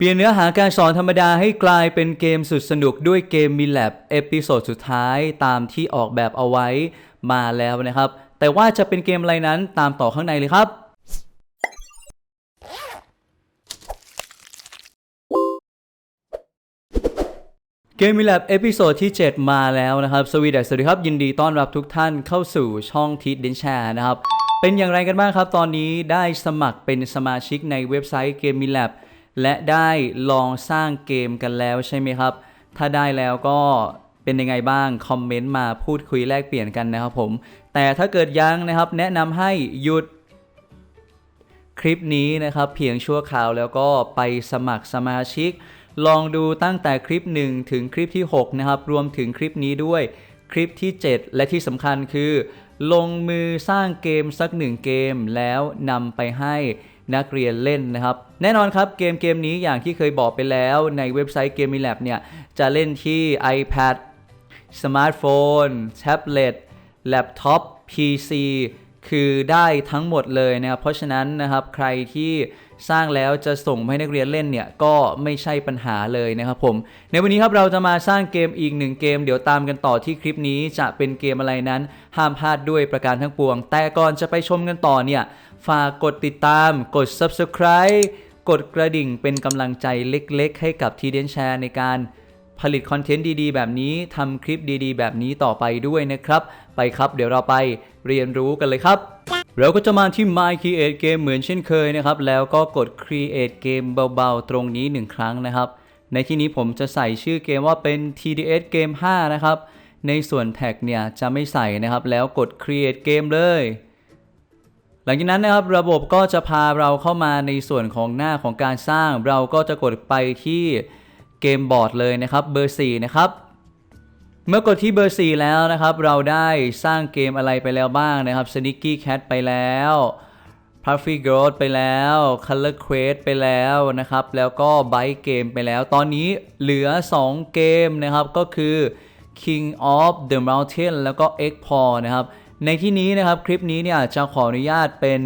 เปลี่ยนเนื้อหาการสอนธรรมดาให้กลายเป็นเกมสุดสนุกด้วยเกมมิล a บเอพิโซดสุดท้ายตามที่ออกแบบเอาไว้มาแล้วนะครับ แต่ว่าจะเป็นเกมอะไรนั้นตามต่อข้างในเลยครับ เกมมิล a บเอพิโซดที่ 7 มาแล้วนะครับ สวีดัสสวัสดีครับ ยินดีต้อนรับทุกท่านเข้าสู่ช่องทีดเดนแชร์นะครับ เป็นอย่างไรกันบ้างครับ ตอนนี้ได้สมัครเป็นสมาชิกในเว็บไซต์เกมมิล a บ และได้ลองสร้างเกมกันแล้วใช่ไหมครับ ถ้าได้แล้วก็เป็นยังไงบ้าง คอมเมนต์มาพูดคุยแลกเปลี่ยนกันนะครับผม แต่ถ้าเกิดยังนะครับแนะนำให้หยุดคลิปนี้นะครับเพียงชั่วคราวแล้วก็ไปสมัครสมาชิก ลองดูตั้งแต่คลิป 1 ถึงคลิปที่ 6 นะครับ รวมถึงคลิปนี้ด้วยคลิปที่ 7 และที่สำคัญคือ ลงมือสร้างเกมสักหนึ่งเกมแล้วนำไปให้ นักเรียนเล่นนะครับ แน่นอนครับเกมเกมนี้อย่างที่เคยบอกไปแล้วในเว็บไซต์ Game Lab เนี่ย จะเล่นที่ iPad สมาร์ทโฟน แท็บเล็ตแล็ปท็อป PC คือได้ทั้งหมดเลยนะครับ เพราะฉะนั้นนะครับใครที่สร้างแล้วจะส่งให้นักเรียนเล่นเนี่ยก็ไม่ใช่ปัญหาเลยนะครับผม ในวันนี้ครับเราจะมาสร้างเกมอีกหนึ่งเกม เดี๋ยวตามกันต่อที่คลิปนี้จะเป็นเกมอะไรนั้น ห้ามพลาดด้วยประการทั้งปวง แต่ก่อนจะไปชมกันต่อเนี่ยฝากกดติดตามกด subscribe กดกระดิ่งเป็นกำลังใจเล็กๆ ให้กับทีเดนแชร์ในการ ผลิตคอนเทนต์ดีๆ แบบนี้ทำคลิปดีๆ แบบนี้ต่อไปด้วยนะครับ ไปครับเดี๋ยวเราไปเรียนรู้กันเลยครับ เราก็จะมาที่ My Create Game เหมือนเช่นเคยนะครับ แล้วก็กด Create Game เบาๆ ตรงนี้ 1 ครั้งนะครับ ในที่นี้ผมจะใส่ชื่อเกมว่าเป็น TDS Game 5 นะครับ ในส่วนแท็กเนี่ยจะไม่ใส่นะครับ แล้วกด Create Game เลยหลังจากนั้นนะครับระบบก็จะพาเราเข้ามาในส่วนของหน้าของการสร้าง เราก็จะกดไปที่ เกมบอร์ดเลยนะครับเบอร์4นะครับเมื่อกดที่เบอร์ 4 แล้วนะครับ เราได้สร้างเกมอะไรไปแล้วบ้างนะครับ Sneaky Cat ไปแล้ว Puffy Growth ไปแล้ว Color Quest ไปแล้วนะครับ แล้วก็ Bike Game ไปแล้ว ตอนนี้เหลือ 2 เกมนะครับ ก็คือ King of the Mountain แล้วก็ Egg p a w นะครับ ในที่นี้นะครับคลิปนี้เนี่ยจะขออนุญาตเป็น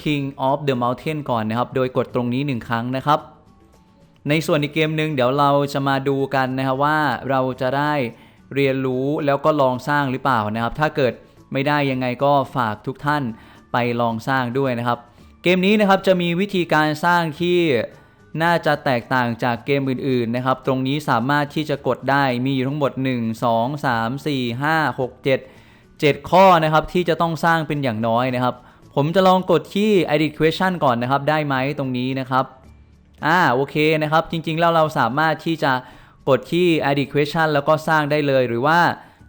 King of the Mountain ก่อนนะครับ โดยกดตรงนี้ 1 ครั้งนะครับ ในส่วนอีกเกมหนึ่งเดี๋ยวเราจะมาดูกันนะครับว่าเราจะได้เรียนรู้แล้วก็ลองสร้างหรือเปล่านะครับ ถ้าเกิดไม่ได้ยังไงก็ฝากทุกท่านไปลองสร้างด้วยนะครับ เกมนี้นะครับจะมีวิธีการสร้างที่น่าจะแตกต่างจากเกมอื่นๆนะครับ ตรงนี้สามารถที่จะกดได้มีอยู่ทั้งหมด 1 2 3 4 5 6 7 7 ข้อนะครับที่จะต้องสร้างเป็นอย่างน้อยนะครับ ผมจะลองกดที่ edit question ก่อนนะครับ ได้ไหมตรงนี้นะครับ อ่าโอเคนะครับ จริงๆแล้วเราสามารถที่จะกดที่ edit question แล้วก็สร้างได้เลย หรือว่า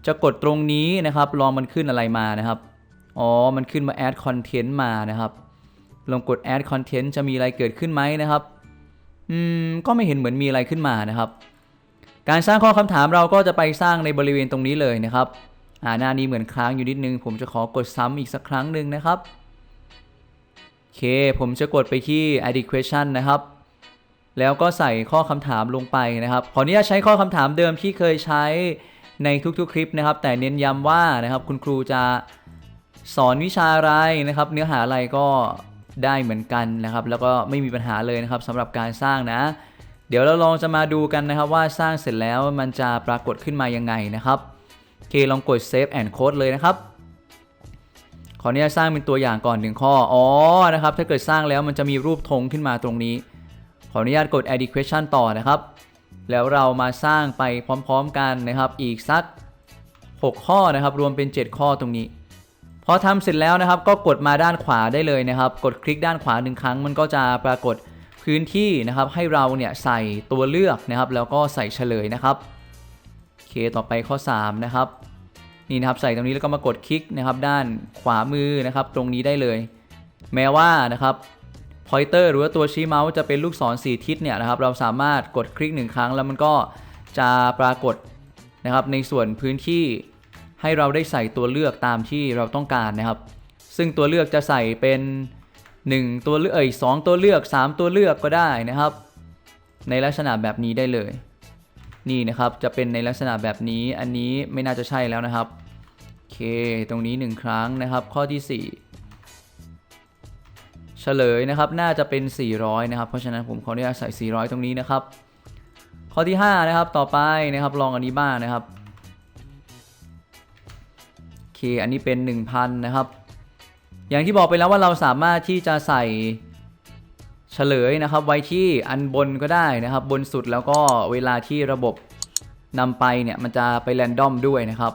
จะกดตรงนี้นะครับลองมันขึ้นอะไรมานะครับ อ๋อ มันขึ้นมา add content มานะครับ ลองกด add content จะมีอะไรเกิดขึ้นไหมนะครับ อืม ก็ไม่เห็นเหมือนมีอะไรขึ้นมานะครับ การสร้างข้อคำถามเราก็จะไปสร้างในบริเวณตรงนี้เลยนะครับ อ่าหน้านี้เหมือนค้างอยู่นิดนึง ผมจะขอกดซ้ำอีกสักครั้งหนึ่งนะครับโอเค ผมจะกดไปที่ edit question นะครับ แล้วก็ใส่ข้อคำถามลงไปนะครับ ขออนุญาตใช้ข้อคำถามเดิมที่เคยใช้ในทุกๆคลิปนะครับ แต่เน้นย้ำว่านะครับคุณครูจะสอนวิชาอะไรนะครับ เนื้อหาอะไรก็ได้เหมือนกันนะครับ แล้วก็ไม่มีปัญหาเลยนะครับสำหรับการสร้างนะ เดี๋ยวเราลองจะมาดูกันนะครับว่าสร้างเสร็จแล้วมันจะปรากฏขึ้นมายังไงนะครับโอเคลองกด save and code เลยนะครับขออนุญาตสร้างเป็นตัวอย่างก่อนหนึ่งข้อ อ๋อ นะครับ ถ้าเกิดสร้างแล้วมันจะมีรูปธงขึ้นมาตรงนี้ ขออนุญาตกด edit question ต่อนะครับ แล้วเรามาสร้างไปพร้อมๆกันนะครับอีกสัก 6 ข้อนะครับ รวมเป็น 7 ข้อตรงนี้ พอทำเสร็จแล้วนะครับ ก็กดมาด้านขวาได้เลยนะครับ กดคลิกด้านขวาหนึ่งครั้ง มันก็จะปรากฏพื้นที่นะครับ ให้เราเนี่ยใส่ตัวเลือกนะครับ แล้วก็ใส่เฉลยนะครับโอเคต่อไปข้อ 3 นะครับนี่นะครับใส่ตรงนี้แล้วก็มากดคลิกนะครับ ด้านขวามือนะครับ ตรงนี้ได้เลย แม้ว่านะครับ pointer หรือว่าตัวชี้เมาส์จะเป็นลูกศรสีทิศเนี่ยนะครับเราสามารถกดคลิกหนึ่งครั้งแล้วมันก็จะปรากฏนะครับในส่วนพื้นที่ให้เราได้ใส่ตัวเลือกตามที่เราต้องการนะครับ ซึ่งตัวเลือกจะใส่เป็น 1 ตัวเลือกเอ่ยสองตัวเลือก 3 ตัวเลือกก็ได้นะครับ ในลักษณะแบบนี้ได้เลย นี่นะครับจะเป็นในลักษณะแบบนี้อันนี้ไม่น่าจะใช่แล้วนะครับโอเค ตรงนี้ 1 ครั้งนะครับ ข้อที่ 4 เฉลยนะครับน่าจะเป็น 400 นะครับ เพราะฉะนั้นผมขออนุญาตใส่ 400 ตรงนี้นะครับ ข้อที่ 5 นะครับต่อไปนะครับลองอันนี้บ้างนะครับโอเคอันนี้เป็น 1,000 นะครับ อย่างที่บอกไปแล้วว่าเราสามารถที่จะใส่เฉลยนะครับ ไว้ที่อันบนก็ได้นะครับ บนสุดแล้วก็เวลาที่ระบบนำไปเนี่ยมันจะไปแรนดอมด้วยนะครับ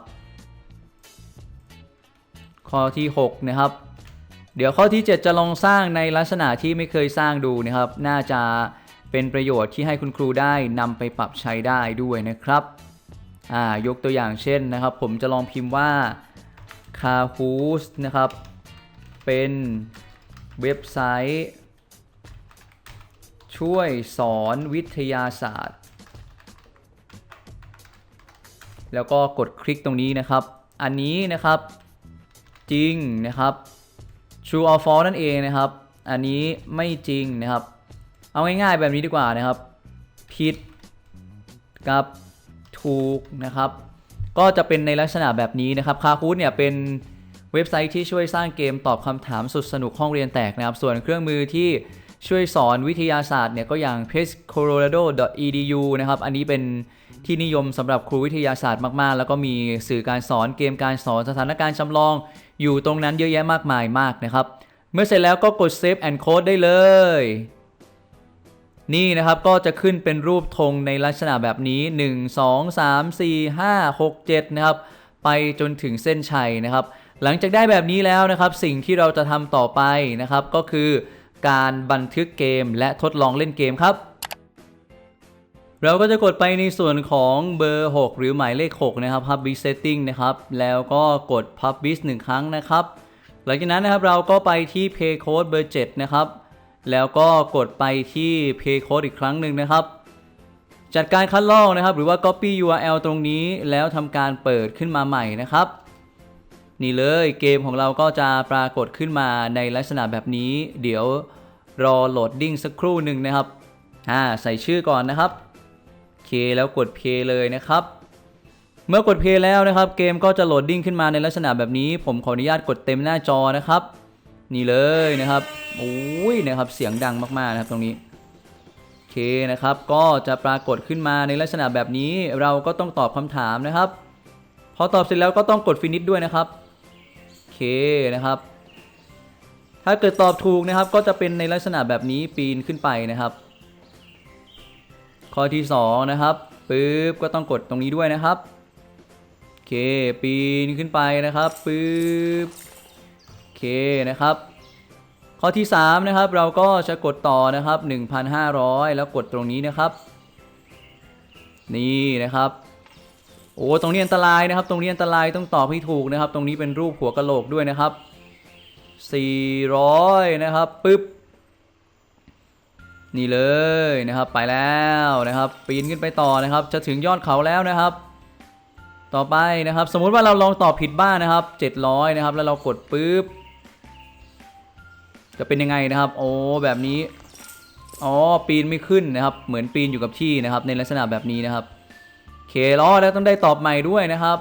ข้อที่ 6 นะครับ เดี๋ยวข้อที่ 7 จะลองสร้างในลักษณะที่ไม่เคยสร้างดูนะครับ น่าจะเป็นประโยชน์ที่ให้คุณครูได้นำไปปรับใช้ได้ด้วยนะครับอ่ายกตัวอย่างเช่นนะครับ ผมจะลองพิมพ์ว่า c a h o o s นะครับ เป็นเว็บไซต์ ช่วยสอนวิทยาศาสตร์ แล้วก็กดคลิกตรงนี้นะครับ อันนี้นะครับจริงนะครับ true or false นั่นเองนะครับ อันนี้ไม่จริงนะครับ เอาง่ายๆแบบนี้ดีกว่านะครับ ผิดกับถูกนะครับ ก็จะเป็นในลักษณะแบบนี้นะครับคาคูดเนี่ยเป็นเว็บไซต์ที่ช่วยสร้างเกมตอบคำถามสุดสนุกห้องเรียนแตกนะครับ ส่วนเครื่องมือที่ช่วยสอนวิทยาศาสตร์เนี่ยก็อย่าง p e s c o l o r a d o edu นะครับ อันนี้เป็น ที่นิยมสำหรับครูวิทยาศาสตร์มากๆ แล้วก็มีสื่อการสอนเกมการสอนสถานการณ์จำลอง อยู่ตรงนั้นเยอะแยะมากมายมากนะครับ เมื่อเสร็จแล้วก็กด save and code ได้เลย นี่นะครับก็จะขึ้นเป็นรูปธงในลักษณะแบบนี้ 1 2 3 4 5 6 7 นะครับ ไปจนถึงเส้นชัยนะครับ หลังจากได้แบบนี้แล้วนะครับ สิ่งที่เราจะทำต่อไปนะครับก็คือการบันทึกเกมและทดลองเล่นเกมครับ เราก็จะกดไปในส่วนของเบอร์ 6 หรือหมายเลข 6 นะครับ Publish Setting นะครับ แล้วก็กด Publish 1 ครั้งนะครับ หลังจากนั้นนะครับเราก็ไปที่ Pay Code เบอร์ 7 นะครับ แล้วก็กดไปที่ Pay Code อีกครั้งหนึ่งนะครับ จัดการคัดลอกนะครับ หรือว่า Copy URL ตรงนี้แล้วทำการเปิดขึ้นมาใหม่นะครับ นี่เลยเกมของเราก็จะปรากฏขึ้นมาในลักษณะแบบนี้ เดี๋ยวรอโหลดดิ้งสักครู่หนึ่งนะครับอ่าใส่ชื่อก่อนนะครับ เคแล้วกด Play เลยนะครับ เมื่อกด Play แล้วนะครับ เกมก็จะโหลดดิ้งขึ้นมาในลักษณะแบบนี้ ผมขออนุญาตกดเต็มหน้าจอนะครับ นี่เลยนะครับโอ้ยนะครับเสียงดังมากๆนะครับตรงนี้โอเคนะครับก็จะปรากฏขึ้นมาในลักษณะแบบนี้เราก็ต้องตอบคำถามนะครับ พอตอบเสร็จแล้วก็ต้องกดฟินิชด้วยนะครับโอเคนะครับถ้าเกิดตอบถูกนะครับก็จะเป็นในลักษณะแบบนี้ปีนขึ้นไปนะครับ ข้อที่สองนะครับปึ๊บก็ต้องกดตรงนี้ด้วยนะครับโอเคปีนขึ้นไปนะครับปึ๊บโอเคนะครับ ข้อที่ 3 นะครับ เราก็จะกดต่อนะครับ 1,500 แล้วกดตรงนี้นะครับ นี่นะครับโอ้ตรงนี้อันตรายนะครับ ตรงนี้อันตรายต้องตอบให้ถูกนะครับ ตรงนี้เป็นรูปหัวกะโหลกด้วยนะครับ 400 นะครับปึ๊บ นี่เลยนะครับไปแล้วนะครับ ปีนขึ้นไปต่อนะครับ จะถึงยอดเขาแล้วนะครับ ต่อไปนะครับ สมมุติว่าเราลองตอบผิดบ้างนะครับ 700 นะครับ แล้วเรากดปุ๊บจะเป็นยังไงนะครับ โอ้แบบนี้อ๋อปีนไม่ขึ้นนะครับ เหมือนปีนอยู่กับที่นะครับ ในลักษณะแบบนี้นะครับเคล้อแล้วต้องได้ตอบใหม่ด้วยนะครับ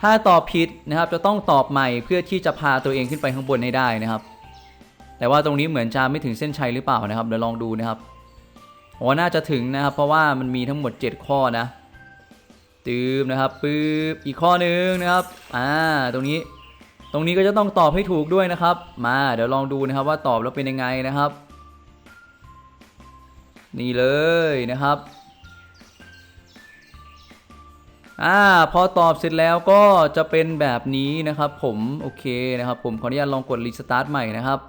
ถ้าตอบผิดนะครับ จะต้องตอบใหม่เพื่อที่จะพาตัวเองขึ้นไปข้างบนให้ได้นะครับ แต่ว่าตรงนี้เหมือนจะไม่ถึงเส้นชัยหรือเปล่านะครับเดี๋ยวลองดูนะครับโอ้น่าจะถึงนะครับ เพราะว่ามันมีทั้งหมด 7 ข้อนะตืมนะครับปึ๊บอีกข้อหนึ่งนะครับอ่าตรงนี้ตรงนี้ก็จะต้องตอบให้ถูกด้วยนะครับ มาเดี๋ยวลองดูนะครับว่าตอบแล้วเป็นยังไงนะครับ นี่เลยนะครับอ่าพอตอบเสร็จแล้วก็จะเป็นแบบนี้นะครับ ผมโอเคนะครับ ผมขออนุญาตลองกดรีสตาร์ทใหม่นะครับ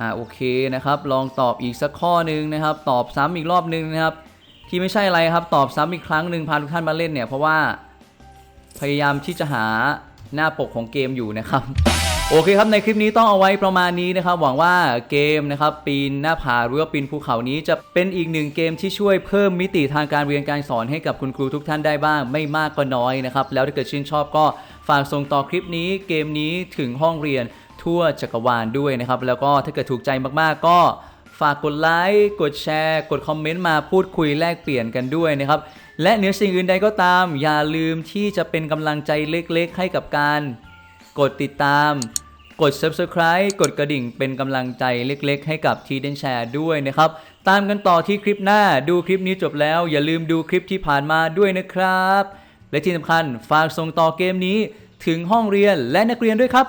อ่าโอเคนะครับ ลองตอบอีกสักข้อหนึ่งนะครับ ตอบซ้ำอีกรอบหนึ่งนะครับ ที่ไม่ใช่อะไรครับ ตอบซ้ำอีกครั้งหนึ่งพาทุกท่านมาเล่นเนี่ย เพราะว่าพยายามที่จะหาหน้าปกของเกมอยู่นะครับ โอเคครับในคลิปนี้ต้องเอาไว้ประมาณนี้นะครับ หวังว่าเกมนะครับปีนหน้าผาหรือว่าปีนภูเขานี้จะเป็นอีกหนึ่งเกมที่ช่วยเพิ่มมิติทางการเรียนการสอนให้กับคุณครูทุกท่านได้บ้าง ไม่มากก็น้อยนะครับ แล้วถ้าเกิดชื่นชอบก็ฝากส่งต่อคลิปนี้เกมนี้ถึงห้องเรียน ทั่วจักรวาลด้วยนะครับ แล้วก็ถ้าเกิดถูกใจมากๆ ก็ฝากกดไลค์กดแชร์ กดคอมเมนต์มาพูดคุยแลกเปลี่ยนกันด้วยนะครับและเหนือสิ่งอื่นใดก็ตาม อย่าลืมที่จะเป็นกำลังใจเล็กๆ ให้กับการ กดติดตาม กด subscribe กดกระดิ่งเป็นกำลังใจเล็กๆ ให้กับทีเดนแชร์ด้วยนะครับ ตามกันต่อที่คลิปหน้าดูคลิปนี้จบแล้ว อย่าลืมดูคลิปที่ผ่านมาด้วยนะครับ และที่สำคัญฝากส่งต่อเกมนี้ถึงห้องเรียนและนักเรียนด้วยครับ